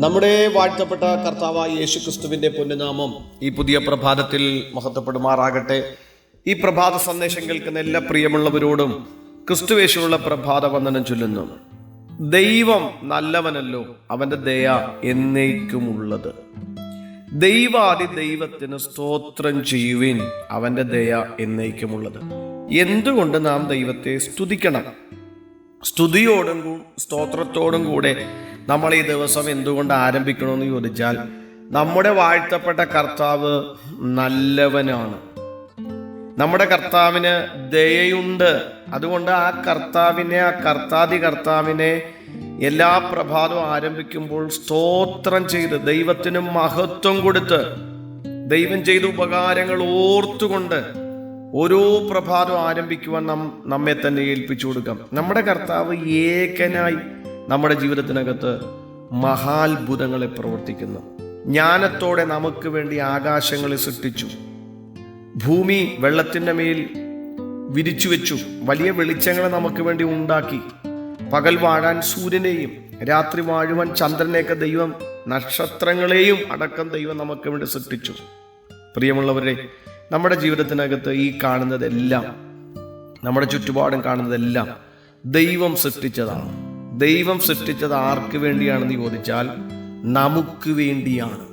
നമ്മുടെ വാഴ്ത്തപ്പെട്ട കർത്താവായ യേശു ക്രിസ്തുവിന്റെ പൊന്നുനാമം ഈ പുതിയ പ്രഭാതത്തിൽ മഹത്വപ്പെടുമാറാകട്ടെ. ഈ പ്രഭാത സന്ദേശം കേൾക്കുന്ന എല്ലാ പ്രിയമുള്ളവരോടും ക്രിസ്തുവേശുള്ള പ്രഭാത വന്ദനം ചൊല്ലുന്നു. ദൈവം നല്ലവനല്ലോ അവന്റെ ദയ എന്നേക്കുമുള്ളത്. ദൈവാദി ദൈവത്തിന് സ്തോത്രം ചെയ്യുവിൻ അവന്റെ ദയ എന്നേക്കുമുള്ളത്. എന്തുകൊണ്ട് നാം ദൈവത്തെ സ്തുതിക്കണം? സ്തുതിയോടും സ്തോത്രത്തോടും കൂടെ നമ്മൾ ഈ ദിവസം എന്തുകൊണ്ട് ആരംഭിക്കണമെന്ന് ചോദിച്ചാൽ നമ്മുടെ വാഴ്ത്തപ്പെട്ട കർത്താവ് നല്ലവനാണ്. നമ്മുടെ കർത്താവിന് ദയയുണ്ട്. അതുകൊണ്ട് ആ കർത്താവിനെ ആ കർത്താതി കർത്താവിനെ എല്ലാ പ്രഭാതവും ആരംഭിക്കുമ്പോൾ സ്തോത്രം ചെയ്ത് ദൈവത്തിന് മഹത്വം കൊടുത്ത് ദൈവം ചെയ്ത ഉപകാരങ്ങൾ ഓർത്തുകൊണ്ട് ഓരോ പ്രഭാതവും ആരംഭിക്കുവാൻ നാം നമ്മെ തന്നെ ഏൽപ്പിച്ചു കൊടുക്കാം. നമ്മുടെ കർത്താവ് ഏകനായി നമ്മുടെ ജീവിതത്തിനകത്ത് മഹാത്ഭുതങ്ങളെ പ്രവർത്തിക്കുന്നു. ജ്ഞാനത്തോടെ നമുക്ക് വേണ്ടി ആകാശങ്ങളെ സൃഷ്ടിച്ചു. ഭൂമി വെള്ളത്തിന്റെ മേൽ വിരിച്ചു വെച്ചു. വലിയ വെളിച്ചങ്ങളെ നമുക്ക് വേണ്ടി ഉണ്ടാക്കി. പകൽ വാഴാൻ സൂര്യനെയും രാത്രി വാഴുവാൻ ചന്ദ്രനെയൊക്കെ ദൈവം നക്ഷത്രങ്ങളെയും അടക്കം ദൈവം നമുക്ക് വേണ്ടി സൃഷ്ടിച്ചു. പ്രിയമുള്ളവരെ നമ്മുടെ ജീവിതത്തിനകത്ത് ഈ കാണുന്നതെല്ലാം നമ്മുടെ ചുറ്റുപാടും കാണുന്നതെല്ലാം ദൈവം സൃഷ്ടിച്ചതാണ്. ദൈവം സൃഷ്ടിച്ചത് ആർക്ക് വേണ്ടിയാണെന്ന് ചോദിച്ചാൽ നമുക്ക് വേണ്ടിയാണ്.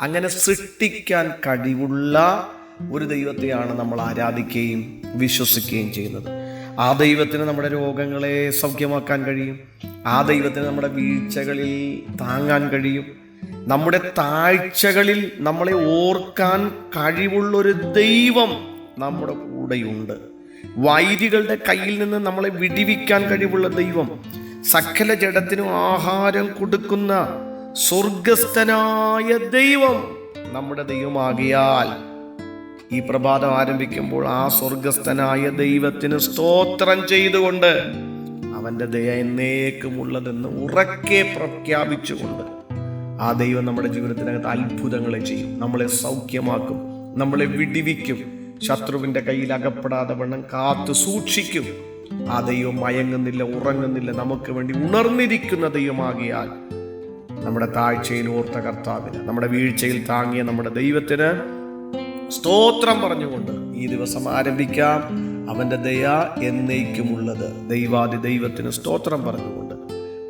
അങ്ങനെ സൃഷ്ടിക്കാൻ കഴിവുള്ള ഒരു ദൈവത്തെയാണ് നമ്മൾ ആരാധിക്കുകയും വിശ്വസിക്കുകയും ചെയ്യുന്നത്. ആ ദൈവത്തിന് നമ്മുടെ രോഗങ്ങളെ സൗഖ്യമാക്കാൻ കഴിയും. ആ ദൈവത്തിന് നമ്മുടെ വീഴ്ചകളിൽ താങ്ങാൻ കഴിയും. നമ്മുടെ താഴ്ചകളിൽ നമ്മളെ ഓർക്കാൻ കഴിവുള്ളൊരു ദൈവം നമ്മുടെ കൂടെയുണ്ട്. വൈരികളുടെ കയ്യിൽ നിന്ന് നമ്മളെ വിടിവിക്കാൻ കഴിവുള്ള ദൈവം സകല ജഡത്തിനും ആഹാരം കൊടുക്കുന്ന സ്വർഗസ്ഥനായ ദൈവം നമ്മുടെ ദൈവമാകിയാൽ. ഈ പ്രഭാതം ആരംഭിക്കുമ്പോൾ ആ സ്വർഗസ്ഥനായ ദൈവത്തിന് സ്തോത്രം ചെയ്തുകൊണ്ട് അവന്റെ ദയ എന്നേക്കുമുള്ളതെന്ന് ഉറക്കെ പ്രഖ്യാപിച്ചുകൊണ്ട് ആ ദൈവം നമ്മുടെ ജീവിതത്തിനകത്ത് അത്ഭുതങ്ങളെ ചെയ്യും. നമ്മളെ സൗഖ്യമാക്കും നമ്മളെ വിടിവിക്കും ശത്രുവിന്റെ കയ്യിൽ അകപ്പെടാതെ വണ്ണം കാത്തു സൂക്ഷിക്കും. ആ ദൈവം മയങ്ങുന്നില്ല ഉറങ്ങുന്നില്ല. നമുക്ക് വേണ്ടി ഉണർന്നിരിക്കുന്ന ദൈവമാകിയാൽ നമ്മുടെ താഴ്ചയിൽ ഓർത്ത കർത്താവിന് നമ്മുടെ വീഴ്ചയിൽ താങ്ങിയ നമ്മുടെ ദൈവത്തിന് സ്തോത്രം പറഞ്ഞുകൊണ്ട് ഈ ദിവസം ആരംഭിക്കാം. അവന്റെ ദയ എന്നേക്കുമുള്ളത് ദൈവാദി ദൈവത്തിന് സ്തോത്രം പറഞ്ഞുകൊണ്ട്.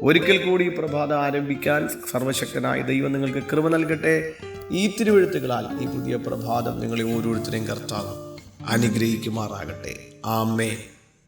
ഒരിക്കൽ കൂടി പ്രഭാതം ആരംഭിക്കാൻ സർവശക്തനായ ദൈവം നിങ്ങൾക്ക് കൃപ നൽകട്ടെ. ഈ തിരുവഴുത്തുകളാൽ ഈ പുതിയ പ്രഭാതം നിങ്ങളെ ഓരോരുത്തരെയും കർത്താവ് അനുഗ്രഹിക്കുമാറാകട്ടെ. ആമേ